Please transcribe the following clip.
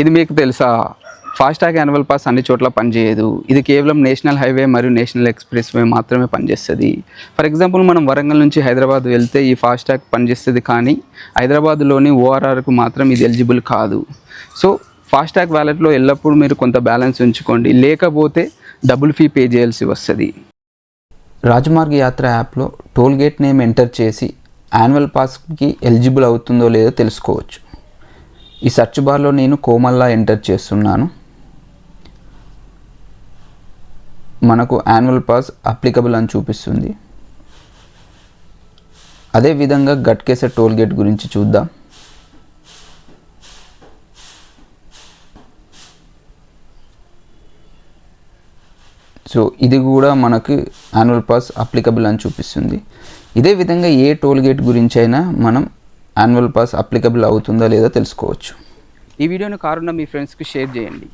ఇది మీకు తెలుసా? ఫాస్టాగ్ యాన్యువల్ పాస్ అన్ని చోట్ల పనిచేయదు. ఇది కేవలం నేషనల్ హైవే మరియు నేషనల్ ఎక్స్ప్రెస్ వే మాత్రమే పనిచేస్తుంది. ఫర్ ఎగ్జాంపుల్ మనం వరంగల్ నుంచి హైదరాబాద్ వెళ్తే ఈ ఫాస్టాగ్ పనిచేస్తుంది కానీ హైదరాబాద్లోని ఓఆర్ఆర్కు మాత్రం ఇది ఎలిజిబుల్ కాదు. సో ఫాస్టాగ్ వ్యాలెట్లో ఎల్లప్పుడూ మీరు కొంత బ్యాలెన్స్ ఉంచుకోండి. లేకపోతే డబుల్ ఫీ పే చేయాల్సి వస్తుంది. రాజమార్గ యాత్ర యాప్లో టోల్ గేట్ నేమ్ ఎంటర్ చేసి యాన్యువల్ పాస్కి ఎలిజిబుల్ అవుతుందో లేదో తెలుసుకోవచ్చు. ఈ సెర్చ్ బార్లో నేను కోమల్లా ఎంటర్ చేస్తున్నాను. మనకు యాన్యువల్ పాస్ అప్లికబుల్ అని చూపిస్తుంది. అదేవిధంగా గట్కేసర్ టోల్ గేట్ గురించి చూద్దాం. సో ఇది కూడా మనకు యాన్యువల్ పాస్ అప్లికబుల్ అని చూపిస్తుంది. ఇదే విధంగా ఏ టోల్ గేట్ గురించి అయినా మనం యాన్యువల్ పాస్ అప్లికబుల్ అవుతుందా లేదా తెలుసుకోవచ్చు. ఈ వీడియోని కారున్న మీ ఫ్రెండ్స్కి షేర్ చేయండి.